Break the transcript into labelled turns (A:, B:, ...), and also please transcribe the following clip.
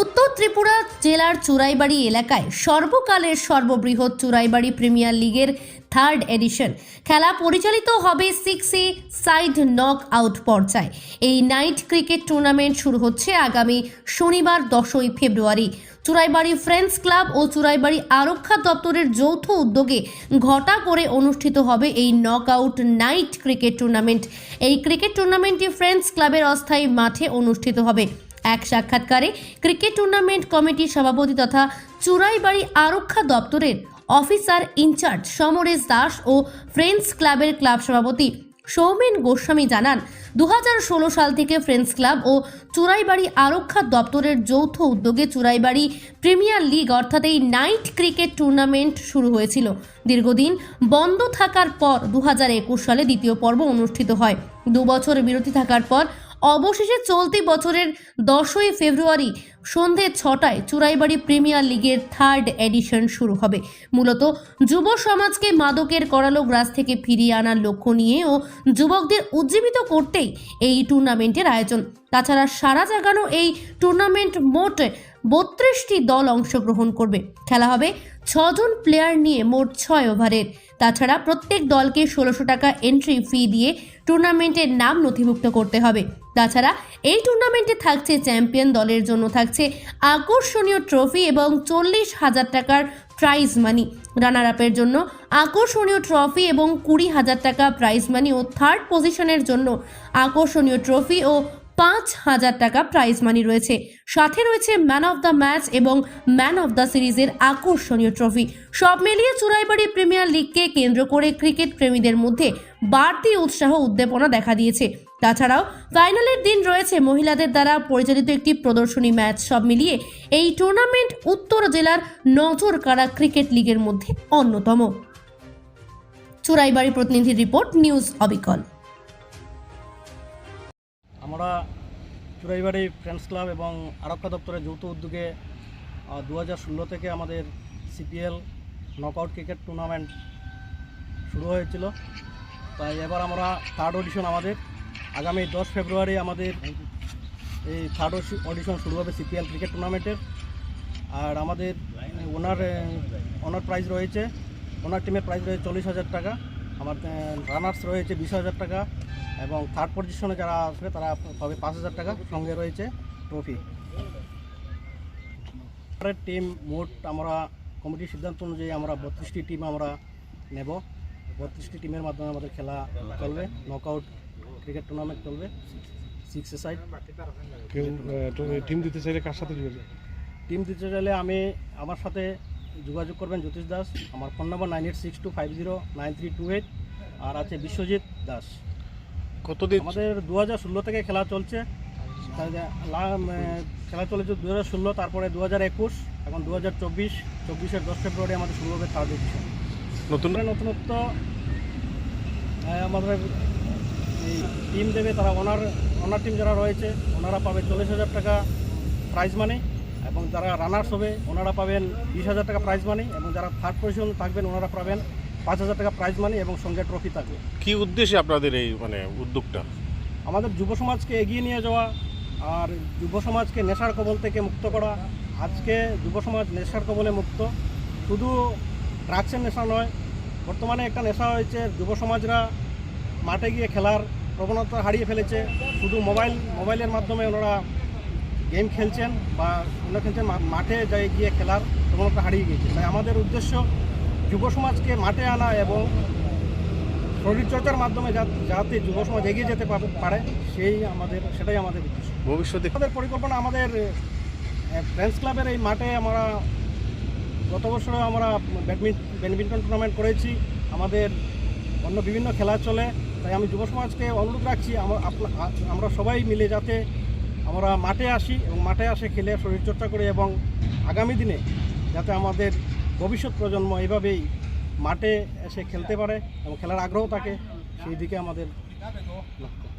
A: উত্তর ত্রিপুরা জেলার চুরাইবাড়ি এলাকায় সর্বকালের সর্ববৃহৎ চুরাইবাড়ি প্রিমিয়ার লিগের থার্ড এডিশন। খেলা পরিচালিত হবে six a side knock out পর্যায়ে। এই নাইট ক্রিকেট টুর্নামেন্ট শুরু হচ্ছে আগামী শনিবার দশই ফেব্রুয়ারি। চুরাইবাড়ি ফ্রেন্ডস ক্লাব ও চুরাইবাড়ি আরক্ষা দপ্তরের যৌথ উদ্যোগে ঘটা করে অনুষ্ঠিত হবে এই knock out night cricket tournament এই ক্রিকেট টুর্নামেন্টটি ফ্রেন্ডস ক্লাবের অস্থায়ী মাঠে অনুষ্ঠিত হবে। এক সাক্ষাৎকারে ক্রিকেট টুর্নামেন্ট কমিটির সভাপতি তথা চুরাইবাড়ি আরক্ষা দপ্তরের officer in charge Samaresh Das O friends ক্লাবের ক্লাব সভাপতি সৌমেন গোস্বামী জানান দু হাজার ষোলো সাল থেকে ফ্রেন্ডস ক্লাব ও চুরাইবাড়ি আরক্ষা দপ্তরের যৌথ উদ্যোগে চুরাইবাড়ি প্রিমিয়ার লিগ অর্থাৎ এই নাইট ক্রিকেট টুর্নামেন্ট শুরু হয়েছিল। দীর্ঘদিন বন্ধ থাকার পর দু হাজার একুশ সালে দ্বিতীয় পর্ব অনুষ্ঠিত হয়। দু বছর বিরতি থাকার পর অবশেষে চলতি বছরের দশই ফেব্রুয়ারি সন্ধে ছটায় চুরাইবাড়ি প্রিমিয়ার লিগের থার্ড এডিশন শুরু হবে। মূলত যুব সমাজকে মাদকের করালো গ্রাস থেকে ফিরিয়ে আনার লক্ষ্য নিয়ে ও যুবকদের উজ্জীবিত করতেই এই টুর্নামেন্টের আয়োজন। তাছাড়া সারা জাগানো এই টুর্নামেন্ট মোট বত্রিশটি দল অংশগ্রহণ করবে। খেলা হবে ছজন প্লেয়ার নিয়ে মোট ছয় ওভারের তাছাড়া প্রত্যেক দলকে ষোলোশো টাকা এন্ট্রি ফি দিয়ে টুর্নামেন্টের নাম নথিভুক্ত করতে হবে। তাছাড়া এই টুর্নামেন্টে থাকছে চ্যাম্পিয়ন দলের জন্য থাকছে আকর্ষণীয় ট্রফি এবং চল্লিশ হাজার টাকার প্রাইজ মানি রানার আপের জন্য আকর্ষণীয় ট্রফি এবং কুড়ি হাজার টাকা প্রাইজ মানি ও থার্ড পজিশনের জন্য আকর্ষণীয় ট্রফি ও পাঁচ হাজার টাকা প্রাইজ মানি রয়েছে। সাথে রয়েছে ম্যান অফ দ্য ম্যাচ এবং ম্যান অফ দ্য সিরিজের আকর্ষণীয় ট্রফি সব মিলিয়ে চুরাইবাড়ি প্রিমিয়ার লিগকে কেন্দ্র করে ক্রিকেট প্রেমীদের মধ্যে বাড়তি উৎসাহ উদ্দীপনা দেখা দিয়েছে। তাছাড়াও ফাইনালের দিন রয়েছে মহিলাদের দ্বারা পরিচালিত একটি প্রদর্শনী ম্যাচ সব মিলিয়ে এই টুর্নামেন্ট উত্তর জেলার নজর কাড়া ক্রিকেট লিগের মধ্যে অন্যতম। চুরাইবাড়ি প্রতিনিধির রিপোর্ট নিউজ অবিকল
B: আমরা চুরাইবাড়ি ফ্রেন্ডস ক্লাব এবং আরক্ষা দপ্তরের যৌথ উদ্যোগে দু হাজার ষোলো থেকে আমাদের সিপিএল নকআউট ক্রিকেট টুর্নামেন্ট শুরু হয়েছিল। তাই এবার আমরা থার্ড অডিশন আমাদের। আগামী দশ ফেব্রুয়ারি আমাদের এই থার্ড অডিশন শুরু হবে সিপিএল ক্রিকেট টুর্নামেন্টের আর আমাদের ওনার ওনার প্রাইজ রয়েছে। ওনার টিমের প্রাইজ রয়েছে চল্লিশ হাজার টাকা। আমার রানার্স রয়েছে বিশ হাজার টাকা এবং থার্ড পজিশনে যারা আসবে তারা পাবে পাঁচ হাজার টাকা সঙ্গে রয়েছে ট্রফি টিম মোট আমরা কমিটির সিদ্ধান্ত অনুযায়ী আমরা বত্রিশটি টিম আমরা নেব। বত্রিশটি টিমের মাধ্যমে আমাদের খেলা চলবে নকআউট ক্রিকেট টুর্নামেন্ট চলবে সিক্স এ সাইড
C: টিম দিতে চাইলে কার সাথে
B: টিম দিতে চাইলে আমি আমার সাথে যোগাযোগ করবেন জ্যোতিষ দাস। আমার phone number nine eight six two five zero nine three two eight আর আছে বিশ্বজিৎ দাস।
C: কতদিন?
B: আমাদের দু হাজার ষোলো থেকে খেলা চলছে। খেলা চলেছে দু হাজার ষোলো তারপরে দু হাজার একুশ এখন দু হাজার চব্বিশ চব্বিশের দশ ফেব্রুয়ারি আমাদের শুরু হবে থার্ড এডিশন
C: নতুন
B: নতুনত্ব আমাদের এই টিম দেবে তারা ওনার ওনার টিম যারা রয়েছে ওনারা পাবে চল্লিশ হাজার টাকা প্রাইজ মানি এবং যারা রানার্স হবে ওনারা পাবেন বিশ হাজার টাকা প্রাইজ মানি এবং যারা থার্ড পজিশন থাকবেন ওনারা পাবেন পাঁচ হাজার টাকা প্রাইজ মানি এবং সঙ্গে ট্রফি থাকবে।
C: কি উদ্দেশ্যে আপনাদের এই মানে উদ্যোগটা?
B: আমাদের যুব সমাজকে এগিয়ে নিয়ে যাওয়া আর যুব সমাজকে নেশার কবল থেকে মুক্ত করা। আজকে যুব সমাজ নেশার কবলে মুক্ত। শুধু ড্রাগসের নেশা নয় বর্তমানে একটা নেশা হয়েছে যুব সমাজরা মাঠে গিয়ে খেলার প্রবণতা হারিয়ে ফেলেছে। শুধু মোবাইল মোবাইলের মাধ্যমে ওনারা গেম খেলছেন বা অন্য খেলছেন মাঠে যাই গিয়ে খেলার প্রবণতা হারিয়ে গিয়েছে। তাই আমাদের উদ্দেশ্য যুব সমাজকে মাঠে আনা এবং শরীরচর্চার মাধ্যমে যা- যাতে যুব সমাজ এগিয়ে যেতে পারে- সেই আমাদের সেটাই আমাদের উদ্দেশ্য।
C: ভবিষ্যতে
B: আমাদের পরিকল্পনা আমাদের ফ্রেন্ডস ক্লাবের এই মাঠে আমরা গত বছর আমরা ব্যাডমিন্টন ব্যাডমিন্টন টুর্নামেন্ট করেছি। আমাদের অন্য বিভিন্ন খেলা চলে। তাই আমি যুব সমাজকে অনুরোধ রাখছি আমা- আমরা সবাই মিলে যাতে আমরা মাঠে আসি এবং মাঠে আসে খেলে শরীরচর্চা করি এবং আগামী দিনে যাতে আমাদের ভবিষ্যৎ প্রজন্ম এভাবেই মাঠে এসে খেলতে পারে এবং খেলার আগ্রহ থাকে, সেই দিকে আমাদের লক্ষ্য।